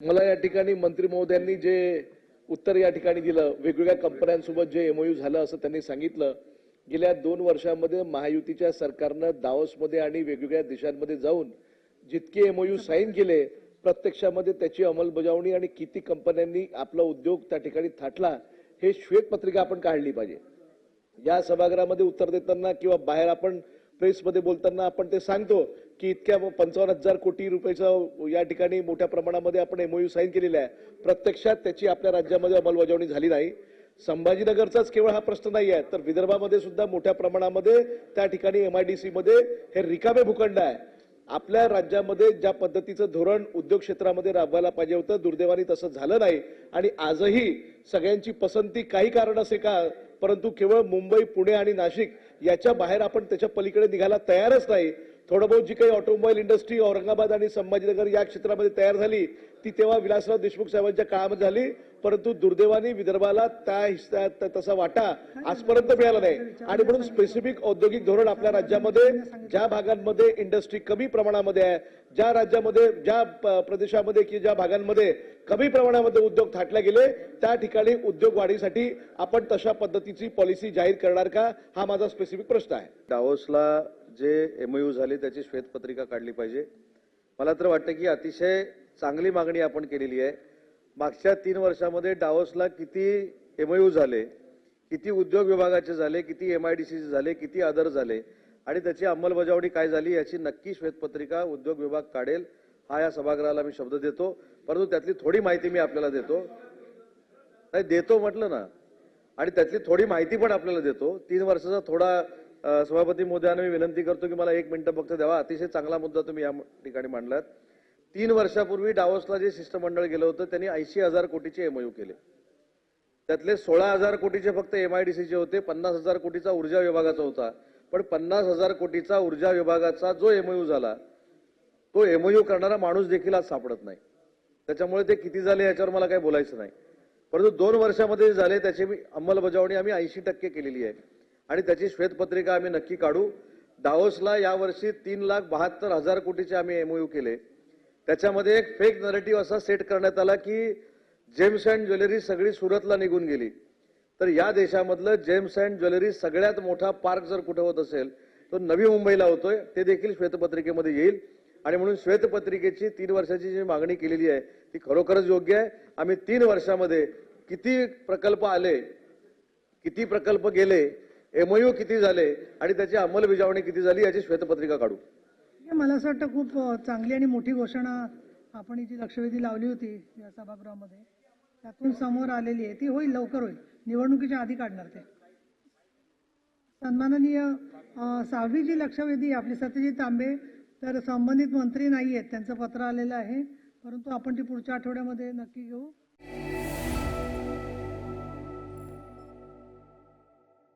मला या ठिकाणी मंत्री महोदयांनी जे उत्तर या ठिकाणी दिलं वेगवेगळ्या कंपन्यांसोबत जे एमओयू झालं असं त्यांनी सांगितलं गेल्या दोन वर्षांमध्ये महायुतीच्या सरकारनं दावोसमध्ये आणि वेगवेगळ्या देशांमध्ये जाऊन जितके एमओयू साईन केले प्रत्यक्षामध्ये त्याची अंमलबजावणी आणि किती कंपन्यांनी आपला उद्योग त्या ठिकाणी थाटला हे श्वेतपत्रिका आपण काढली पाहिजे. या सभागृहामध्ये उत्तर देताना किंवा बाहेर आपण प्रेसमध्ये बोलताना आपण ते सांगतो की इतक्या पंचावन्न हजार कोटी रुपयाचं या ठिकाणी मोठ्या प्रमाणामध्ये आपण एमओयू साईन केलेला आहे. प्रत्यक्षात त्याची आपल्या राज्यामध्ये अंमलबजावणी झाली नाही. संभाजीनगरचाच केवळ हा प्रश्न नाही आहे तर विदर्भामध्ये सुद्धा मोठ्या प्रमाणामध्ये त्या ठिकाणी एमआयडीसी मध्ये हे रिकामे भूखंड आहे. आपल्या राज्यामध्ये ज्या पद्धतीचं धोरण उद्योग क्षेत्रामध्ये राबवायला पाहिजे होतं दुर्दैवाने तसं झालं नाही. आणि आजही सगळ्यांची पसंती काही कारण असे का परंतु केवळ मुंबई पुणे आणि नाशिक याच्या बाहेर आपण त्याच्या पलीकडे निघायला तयारच नाही. थोडं बहुत जी काही ऑटोमोबाईल इंडस्ट्री औरंगाबाद आणि संभाजीनगर या क्षेत्रामध्ये तयार झाली ती तेव्हा विलासराव देशमुख साहेबांच्या काळामध्ये झाली. परंतु दुर्दैवाने विदर्भाला त्या हिस्सा- तसा वाटा आजपर्यंत मिळाला नाही. आणि म्हणून स्पेसिफिक औद्योगिक धोरण आपल्या राज्यामध्ये ज्या भागांमध्ये इंडस्ट्री कमी प्रमाणामध्ये आहे ज्या राज्यामध्ये ज्या प्रदेशामध्ये किंवा ज्या भागांमध्ये कमी प्रमाणामध्ये उद्योग थाटले गेले त्या ठिकाणी उद्योग वाढीसाठी आपण तशा पद्धतीची पॉलिसी जाहीर करणार का? हा माझा स्पेसिफिक प्रश्न आहे. डावोसला जे एम यू झाले त्याची श्वेतपत्रिका काढली पाहिजे. मला तर वाटतं की अतिशय चांगली मागणी आपण केलेली आहे. मागच्या तीन वर्षामध्ये डावोसला किती एम यू झाले किती उद्योग विभागाचे झाले किती एम आय डी सीचे झाले किती आदर झाले आणि त्याची अंमलबजावणी काय झाली याची नक्की श्वेतपत्रिका उद्योग विभाग काढेल हा या सभागृहाला मी शब्द देतो. परंतु त्यातली थोडी माहिती मी आपल्याला देतो. नाही देतो म्हटलं ना. आणि त्यातली थोडी माहिती पण आपल्याला देतो. तीन वर्षाचा थोडा सभापती मोदयांना मी विनंती करतो की मला एक मिनिटं फक्त द्यावा. अतिशय चांगला मुद्दा तुम्ही या ठिकाणी मांडलात. तीन वर्षापूर्वी डावोसला जे शिष्टमंडळ गेलं होतं त्यांनी ऐंशी हजार कोटीचे एमओयू केले. त्यातले सोळा हजार कोटीचे फक्त एमआयडीसीचे होते पन्नास हजार कोटीचा ऊर्जा विभागाचा होता. पण पन्नास हजार कोटीचा ऊर्जा विभागाचा जो एमओयू झाला तो एमओयू करणारा माणूस देखील आज सापडत नाही. त्याच्यामुळे ते किती झाले याच्यावर मला काही बोलायचं नाही. परंतु दोन वर्षामध्ये झाले त्याची मी अंमलबजावणी आम्ही ऐंशी टक्के केलेली आहे. आणि त्याची श्वेतपत्रिका आम्ही नक्की काढू. दावोसला यावर्षी तीन लाख बहात्तर हजार कोटीचे आम्ही एमओयू केले. त्याच्यामध्ये एक फेक नरेटिव्ह असा सेट करण्यात आला की जेम्स अँड ज्वेलरी सगळी सुरतला निघून गेली. तर या देशामधलं जेम्स अँड ज्वेलरी सगळ्यात मोठा पार्क जर कुठे होत असेल तो नवी मुंबईला होतोय. ते देखील श्वेतपत्रिकेमध्ये येईल. आणि म्हणून श्वेतपत्रिकेची तीन वर्षाची जी मागणी केलेली आहे ती खरोखरच योग्य आहे. आम्ही तीन वर्षामध्ये किती प्रकल्प आले किती प्रकल्प गेले एमओयू किती झाले आणि त्याची अंमलबजावणी किती झाली याची श्वेतपत्रिका काढू. मला असं वाटतं खूप चांगली आणि मोठी घोषणा आपण जी लक्षवेधी लावली होती या सभागृहामध्ये. त्यातून समोर आलेली आहे ती होईल लवकर होईल. निवडणुकीच्या आधी काढणार ते. सन्माननीय सहावी जी लक्षवेधी आहे आपली सत्यजित तांबे तर संबंधित मंत्री नाही आहेत त्यांचं पत्र आलेलं आहे. परंतु आपण ती पुढच्या आठवड्यामध्ये नक्की घेऊ.